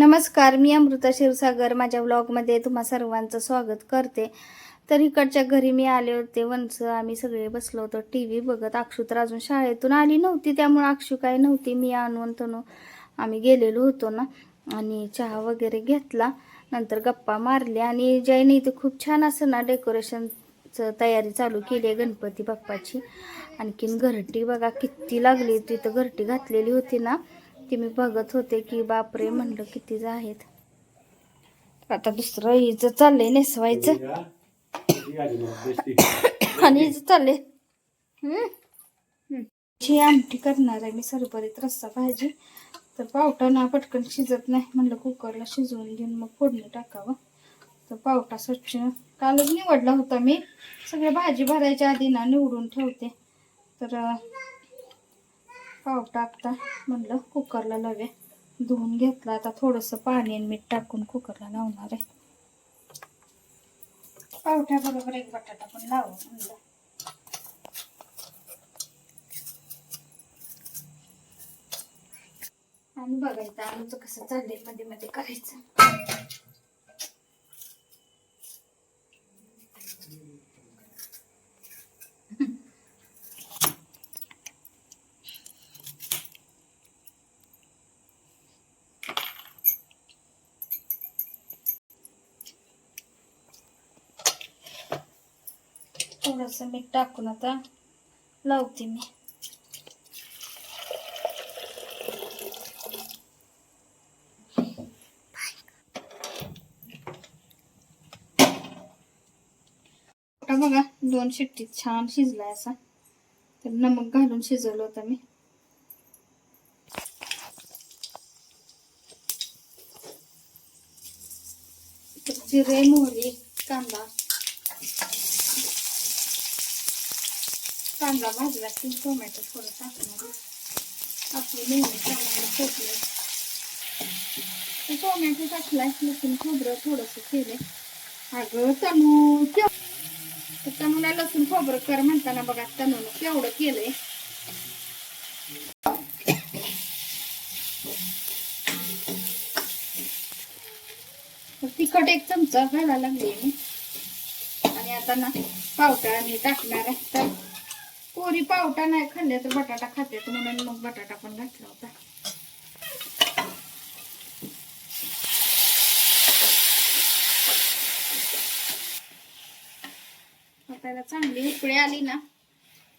नमस्कार मी अमृता क्षीरसागर. माझ्या व्लॉगमध्ये तुम्हा सर्वांचं स्वागत करते. तर इकडच्या घरी मी आले होते. वंच आम्ही सगळे बसलो होतो टी व्ही बघत. अक्षू तर अजून शाळेतून आली नव्हती. त्यामुळे अक्षू काय नव्हती. मी आणून तनू आम्ही गेलेलो होतो ना. आणि चहा वगैरे घेतला. नंतर गप्पा मारल्या. आणि जैन इथे खूप छान असं ना डेकोरेशनचं तयारी चालू केली आहे गणपती बाप्पाची. आणखीन घरटी बघा किती लागली तिथं घरटी घातलेली होती ना. ती मी बघत होते की बापरे म्हणलं किती आहेत. आता दुसरं हिचं चाललंय नेसवायचं. आणि हिचं चाललंय. हम्म. आमटी करणार आहे मी सरभरीत रस्सा भाजी तर पावटा ना पटकन शिजत नाही म्हणलं कुकरला शिजवून घेऊन मग फोडणी टाकावं. तर पावटा स्वच्छ कालच निवडला होता मी. सगळ्या भाजी भरायच्या आधी ना निवडून ठेवते. तर अं, आता टाकता म्हणलं कुकरला लावे धुवून घेतला आता थोडंसं पाणी आणि मीठ टाकून कुकरला लावणार आहे. पावठ्या बरोबर एक बटाटा पण लावू म्हणलं. आणि बघायचं आलूचं कसं चाललंयमध्ये मध्ये करायचं. थोडंसं मीठ टाकून आता लावते मी. बघा दोन शिट्टीत छान शिजलाय असा. तर नमक घालून शिजवलं होतं मी. जिरे मोहरी कांदा कांदा भाजला की टोमॅटो थोडं टाकणार आपली नेहमी प्रमाणे खोकले टोमॅटो टाकलाय लसूण खोबरं थोडंसं केले अगं तनू केव- तर तनूला लसूण खोबरं कर म्हणताना बघा तनून केवढं केलंय तर तिखट एक चमचा घालायला लागले मी आणि आता ना पावटा आणि टाकणार आहे तर पोरी पावटा नाही खाल्ल्या तर बटाटा खात्यात म्हणून मग बटाटा पण घातला होता. आता चांगली उकळी आली ना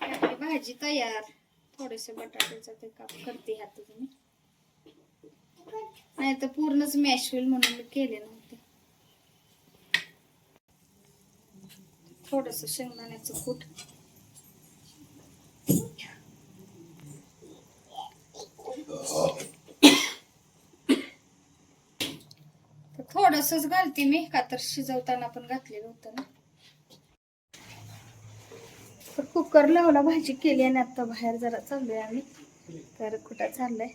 आपली भाजी तयार. थोडेसे बटाट्याचं ते काप करते आता मी. नाही तर पूर्णच मॅश होईल म्हणून मी केले नव्हते. थोडस शेंगदाण्याचं कूट. थोडसच घालते मी. का तर शिजवताना पण घातलेलं होतं ना. तर कुकर लावला भाजी केली आणि आता बाहेर जरा चाललोय आम्ही. तर कुठं चाललंय?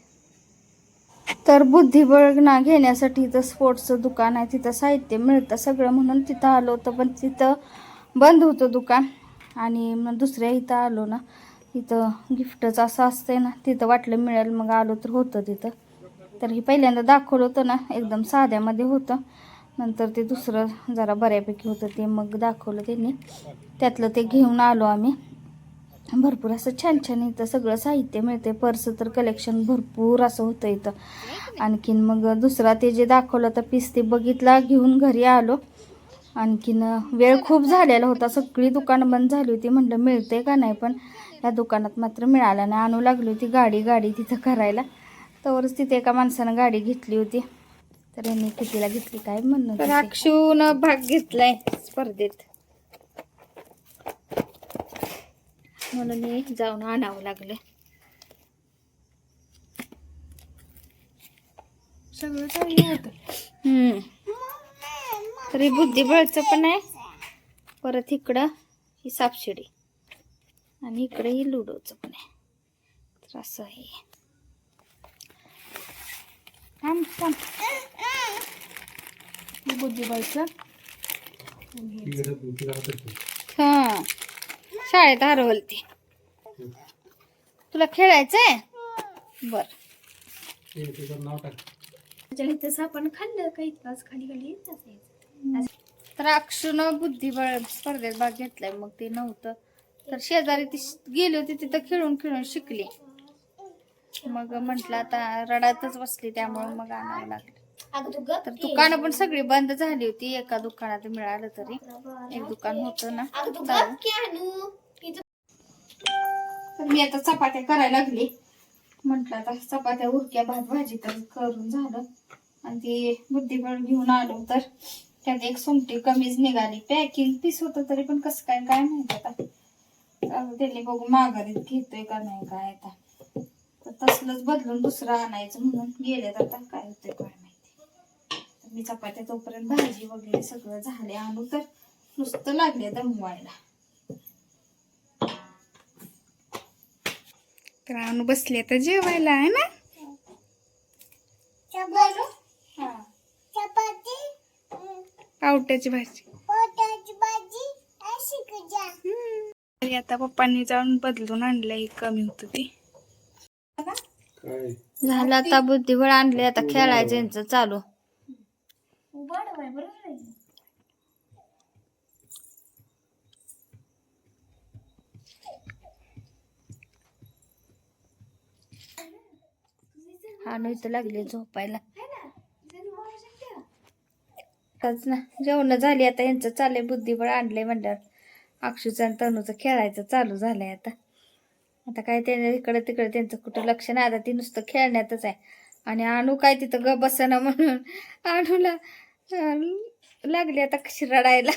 तर बुद्धिबळ ना घेण्यासाठी इथं स्पोर्ट्सचं दुकान आहे. तिथं साहित्य मिळतं सगळं म्हणून तिथं आलो होतं पण तिथं बंद होतं दुकान. आणि मग दुसऱ्या इथं आलो ना तिथं गिफ्टच असं असतंय ना तिथं वाटलं मिळेल मग आलो तर होतं तिथं. तर हे पहिल्यांदा दाखवलं होतं ना एकदम साध्यामध्ये होतं. नंतर ते दुसरं जरा बऱ्यापैकी होतं ते मग दाखवलं त्यांनी. त्यातलं ते घेऊन आलो आम्ही. भरपूर असं छान छान इथं सगळं साहित्य मिळते पर्स तर कलेक्शन भरपूर असं होतं इथं. आणखीन मग दुसरा ते जे दाखवलं तर पीस ते बघितला घेऊन घरी आलो. आणखीन वेळ खूप झालेला होता. सगळी दुकानं बंद झाली होती. म्हटलं मिळते का नाही? पण या दुकानात मात्र मिळालं नाही. आणू लागली होती गाडी गाडी तिथं करायला. तवरच तिथे एका माणसानं गाडी घेतली होती. तर यांनी कितीला घेतली काय म्हणणं तर अक्षून भाग घेतलाय स्पर्धेत. म्हणून मी जाऊन आणावं लागले सगळं हम्म. तरी बुद्धिबळचं पण आहे. परत इकडं ही सापशिडी. आणि इकडे ही लुडोचं पण आहे. तर असं आहे. थांब थांब हे बुद्धिबळचं हा शाळेत हरवल ती तुला खेळायचंय बर तसं आपण खाल्लं काही तास खाली खाली येत असायचं तर अक्षुनं बुद्धिबळ स्पर्धेत भाग घेतलाय मग ते नव्हतं तर शेजारी ती गेली होती तिथं खेळून खेळून शिकली मग म्हंटल आता रडातच बसली त्यामुळे मग आणावं लागलं. तर. दुकानं पण सगळी बंद झाली होती एका दुकानात मिळालं तरी. एक दुकान होतं ना. तर मी आता चपात्या करायला लागली. म्हटलं आता चपात्या उरक्या भात भाजी तर करून झालं. आणि ती बुद्धिबळ घेऊन आलो तर. त्यात एक सोमटी कमीच निघाली. पॅकिंग पीस होतं तरी पण कसं काय काय माहिती आता. त्यांनी बघू माघारीत घेतोय का नाही काय आता. तसलंच बदलून दुसरं आणायचं म्हणून गेलेत आता. काय होतंय काय माहिती. मी चपात्या तोपर्यंत भाजी वगैरे सगळं झाले आणू तर नुसतं लागले दमवायला. तर आणू बसले तर जेवायला आहे ना? हा. पावट्याची भाजी. आता पप्पांनी जाऊन बदलून आणलंय कमी होत ते. झालं आता बुद्धिबळ आणले आता खेळायचं यांचं चालू. उभाड बाय बरोबर आहे आणू इथं लागले झोपायला. है ना आताच जेवण झाली आता यांचं चाललंय बुद्धिबळ आणलंय म्हणल्यावर. अक्षूचं आणि तनूचं खेळायचं चालू झालंय आता. आता काय त्याने इकडे तिकडे त्यांचं कुठं लक्ष नाही आता ती नुसतं खेळण्यातच आहे. आणि आणू काय तिथं ग बसना म्हणून आणूला लागली आता कशी रडायला